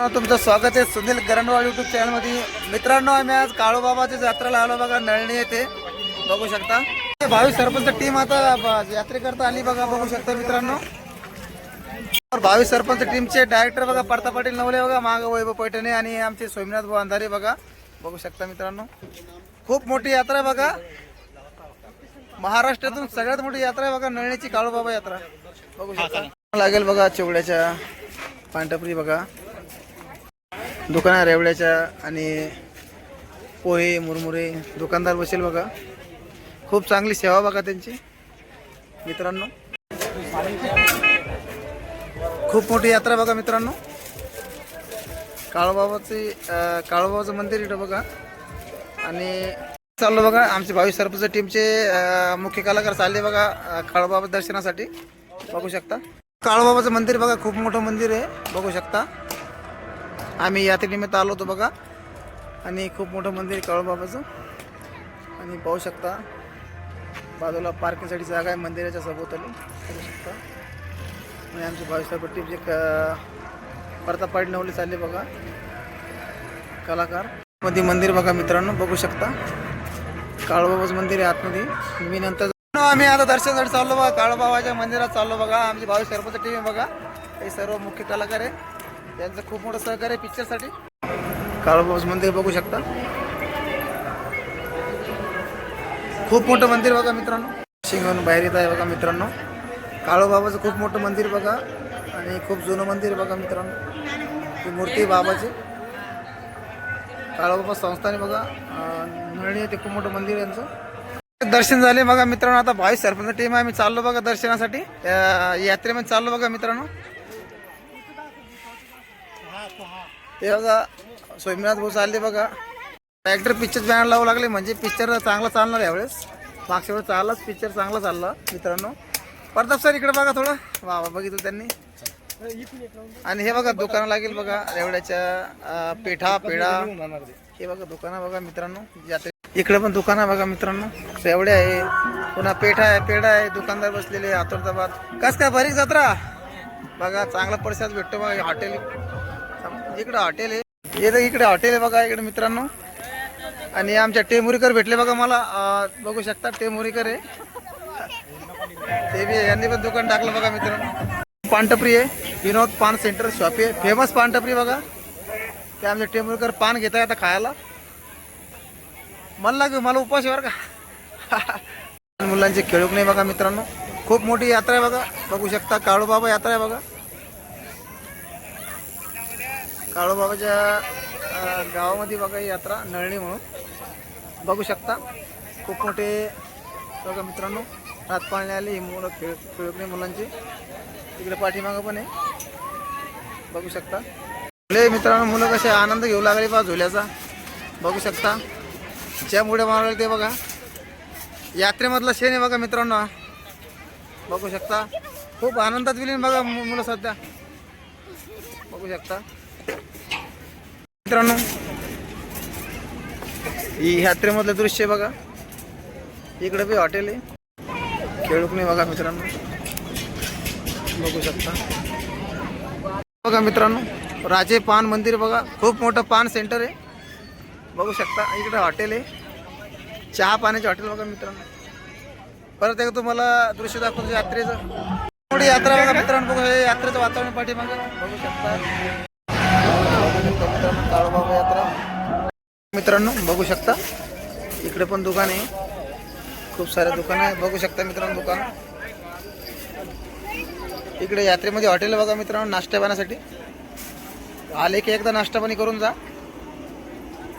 तुमचं स्वागत आहे सुनील गरणवाड युट्यूब चॅनलमध्ये मित्रांनो आम्ही आज काळूबाबाच्या जत्रेला आलो बघा नळणी येथे. बघू शकता. हे भावी सरपंच टीम आता यात्रेकरता आली बघा बघू शकता मित्रांनो. भावी सरपंच टीमचे डायरेक्टर बघा पार्था पाटील नवले बघा माग वैभव पैठणे आणि आमचे सोमनाथ भाऊ अंधारे बघा. बघू शकता मित्रांनो. खूप मोठी यात्रा बघा. महाराष्ट्रातून सगळ्यात मोठी यात्रा आहे बघा नळणीची काळूबाबा यात्रा. बघू शकता. लागेल बघा चिवड्याच्या पांढरपुरी बघा. दुकाना रेवड्याच्या आणि पोहे मुरमुरे दुकानदार बसेल बघा. खूप चांगली सेवा बघा त्यांची. मित्रांनो. खूप मोठी यात्रा बघा मित्रांनो. काळोबाबाची काळूबाबाचं मंदिर इथं बघा. आणि चाललो बघा आमचे भावी सरपंच टीमचे मुख्य कलाकार चालले बघा काळूबाबा दर्शनासाठी. बघू शकता. काळूबाबाचं मंदिर बघा खूप मोठं मंदिर आहे. बघू शकता. आम्ही यात्रेनिमित्त आलो होतो बघा. आणि खूप मोठं मंदिर आहे काळोबाबाचं. आणि पाहू शकता बाजूला पार्किंगसाठी जागा आहे मंदिराच्या सभोवताली. बघू शकता. आणि आमची भाविसाहेब जे क परतापाडी चालली चालले बघा. कलाकार. मध्ये मंदिर बघा मित्रांनो बघू शकता. काळोबाबाचं मंदिर आहे आतमध्ये. मी नंतर आम्ही आता दर्शनासाठी चाललो बघा. काळोबाबाच्या मंदिरात चाललो बघा. आमची भावी सरपंच टीम आहे बघा. हे सर्व मुख्य कलाकार आहे. त्यांचं खूप मोठं सहकार्य आहे पिक्चरसाठी काळोबाबाचं मंदिर बघू शकता. खूप मोठं मंदिर बघा मित्रांनो. शिंगून बाहेर येत आहे बघा मित्रांनो. काळोबाबाचं खूप मोठं मंदिर बघा. आणि खूप जुनं मंदिर बघा मित्रांनो. ही मूर्ती बाबाची. काळोबाबा संस्थाने बघा. मिळणी नळणी ते खूप मोठं मंदिर यांचं. दर्शन झाले बघा मित्रांनो. आता भाई सरपंच टीम आहे. आम्ही चाललो बघा दर्शनासाठी. यात्रेमध्ये चाललो बघा मित्रांनो. ते बघा सोमनाथ भाऊ चालले बघा. ॲक्टर पिक्चर बॅनर लावू लागले म्हणजे पिक्चर चांगला चालणार यावेळेस. मागच्या वेळेस चाललाच पिक्चर चांगला चालला मित्रांनो. प्रताप सर इकडे बघा थोडं. वा वा बघितलं त्यांनी. आणि हे बघा दुकानं लागेल बघा रेवड्याच्या पेठा पेढा. हे बघा दुकानं बघा मित्रांनो. यात्रे इकडे पण दुकान आहे बघा मित्रांनो. रेवड्या आहे पुन्हा पेठा आहे पेढा आहे दुकानदार बसलेले आतुरताबाद कस काय बरीच जत्रा? बघा चांगला परिसर भेटतो बघा हॉटेल इकडं हॉटेल आहे. हे तर इकडे हॉटेल आहे बघा इकडे मित्रांनो. आणि आमच्या टेमुरीकर भेटले बघा मला. अं, बघू शकता टेमुरीकर आहे. ते बी यांनी पण दुकान टाकलं बघा मित्रांनो. पानटपरी आहे. विनोद पान सेंटर शॉप आहे. फेमस पानटपरी बघा. ते आमचे टेमुरीकर पान घेत आता खायला. मला लागू मला उपास आहे बरं का. मुलांचे खेळूक नाही बघा मित्रांनो. खूप मोठी यात्रा आहे बघा. बघू शकता काळूबाबा यात्रा आहे बघा. काळूबाबाच्या गावामध्ये बघा ही यात्रा नळणी म्हणून. बघू शकता खूप मोठे बघा मित्रांनो रात पाळणे आले ही मुलं खेळ खेळकणे मुलांची. तिकडे पाठीमागं पण आहे. बघू शकता. मुले मित्रांनो मुलं कसे आनंद घेऊ लागले बा झुल्याचा. बघू शकता. ज्यामुळे मारले ते बघा. यात्रेमधला शेण आहे बघा मित्रांनो बघू शकता. खूप आनंदात विलीन बघा मुलं सध्या. बघू शकता. मित्रांनो ही यात्रेमधलं दृश्य आहे बघा. इकडे बी हॉटेल आहे. खेळूक नाही बघा मित्रांनो. बघू शकता. बघा मित्रांनो राजे पान मंदिर बघा. खूप मोठं पान सेंटर आहे. बघू शकता इकडे हॉटेल आहे. चहा पाण्याचे हॉटेल बघा मित्रांनो. परत एक तुम्हाला दृश्य दाखवतो यात्रेचं. मोठी यात्रा बघा मित्रांनो बघा हे यात्रेचं वातावरण पाठीमागं. बघू शकता. शकता मित्रांनो काळोबाबा यात्रा. मित्रांनो बघू शकता इकडे पण दुकान आहे. खूप सारे दुकान आहे बघू शकता मित्रांनो दुकान. इकडे यात्रेमध्ये हॉटेल बघा मित्रांनो नाश्ता पाण्यासाठी. आले की एकदा नाश्ता पाणी करून जा.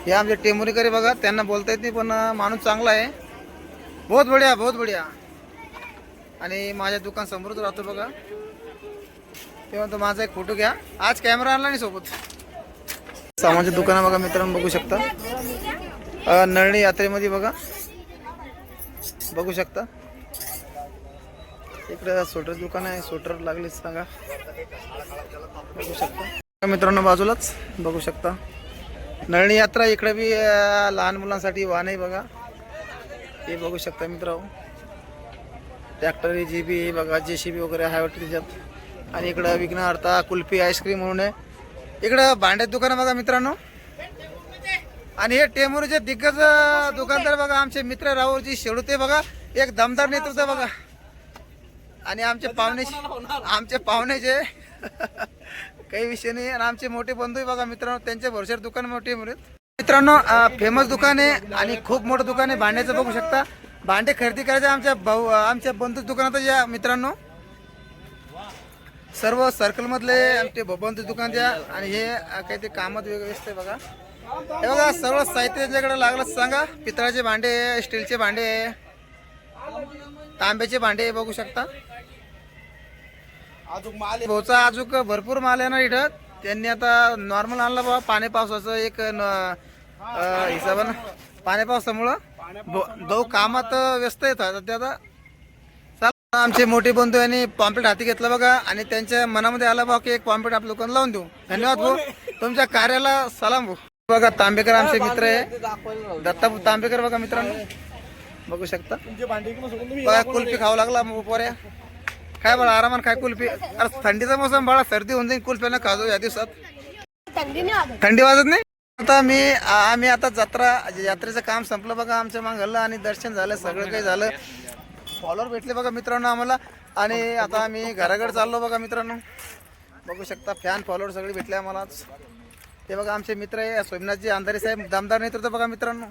हे आमचे टेमुरीकरी बघा त्यांना बोलता येत नाही पण माणूस चांगला आहे. बहुत बढिया बहुत बढिया. आणि माझ्या दुकान समोरच राहतो बघा. ते म्हणतो माझा एक फोटो घ्या. आज कॅमेरा आणला नाही सोबत. सामानचे दुकान बघा मित्रांनो बघू शकता. नळणी यात्रेमध्ये बघा. बघू शकता. इकडे स्वेटर दुकान आहे स्वेटर लागले सांगा. बघू शकता. मित्रांनो बाजूलाच बघू शकता. नळणी यात्रा इकडे बी लहान मुलांसाठी वाहन आहे बघा. हे बघू शकता मित्र ट्रॅक्टर जी बी बघा जे सी बी वगैरे आहे वाटतं त्याच्यात. आणि इकडं विघ्नहर्ता कुल्फी आईस्क्रीम म्हणून आहे. इकडं भांड्यात दुकान बघा मित्रांनो. आणि हे टेमुरीचे दिग्गज दुकानदार बघा आमचे मित्र राहुलजी शेडूते बघा एक दमदार नेतृत्व बघा. आणि आमचे पाहुणे आमचे पाहुणे जे काही विषय नाही. आणि आमचे मोठे बंधू बघा मित्रांनो त्यांच्या भरोश्यावर दुकान मोठे मित्रांनो फेमस दुकान आहे आणि खूप मोठं दुकान आहे भांड्याचं बघू शकता. भांडे खरेदी करायचे आमच्या भाऊ आमच्या बंधू दुकानात या मित्रांनो. सर्व सर्कल मधले आमचे बबंत दुकान द्या आणि हे काही ते कामात वेगळं व्यस्त आहे बघा. हे बघा सर्व साहित्य त्यांच्याकडे लागलं सांगा. पितळाचे भांडे स्टीलचे भांडे तांब्याचे भांडे बघू शकता. भाऊचा अजूक भरपूर माल आहे ना इथं. त्यांनी आता नॉर्मल आणला बाबा पाणी पावसाचं एक न- अं, हिशोबानं. पाणी पावसामुळं भाऊ कामात व्यस्त येत ते आता आमचे मोठे बंधू यांनी पॉम्पलेट हाती घेतलं बघा आणि त्यांच्या मनामध्ये आला बघा की एक पॉम्पलेट आपल्या दुकान लावून देऊ. धन्यवाद भाऊ. तुमच्या कार्याला सलाम भाऊ. बघा तांबेकर आमचे मित्र आहे. दत्ता तांबेकर बघा मित्रांनो. बघू शकता. बघा कुल्फी खावं लागला मग पोऱ्या. काय बघा आरामात काय कुल्फी. अरे थंडीचा मोसम बाळा सर्दी होऊन जाईल कुल्फ्यानं खाजो या दिवसात. थंडी नाही वाजत. थंडी वाजत नाही? आता मी आम्ही आता जत्रा यात्रेचं काम संपलं बघा आमच्या मागलं आणि दर्शन झालं सगळं काही झालं. फॉलोअर भेटले बघा मित्रांनो आम्हाला. आणि आता आम्ही घराकडे चाललो बघा मित्रांनो. बघू शकता फॅन फॉलोअर सगळे भेटले आम्हाला ते बघा आमचे मित्र आहे सोमनाथजी अंधारे साहेब दमदार नेतृत्व बघा मित्रांनो.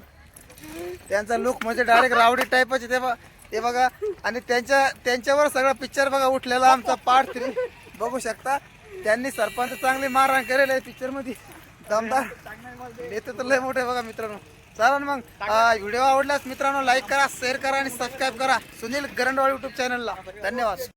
त्यांचा लुक म्हणजे डायरेक्ट रावडी टाईपच आहे ते बघा. ते बघा. आणि त्यांच्या त्यांच्यावर सगळा पिक्चर बघा उठलेला आमचा पार्ट थ्री बघू शकता. त्यांनी सरपंच चांगली मारहाण केलेली आहे पिक्चरमध्ये दमदार नेतृत्व तर लय मोठे बघा मित्रांनो. चला मग. व्हिडिओ आवडल्यास मित्रांनो लाईक करा शेअर करा आणि सबस्क्राईब करा. सुनील गरंडवाळ युट्यूब चॅनलला धन्यवाद.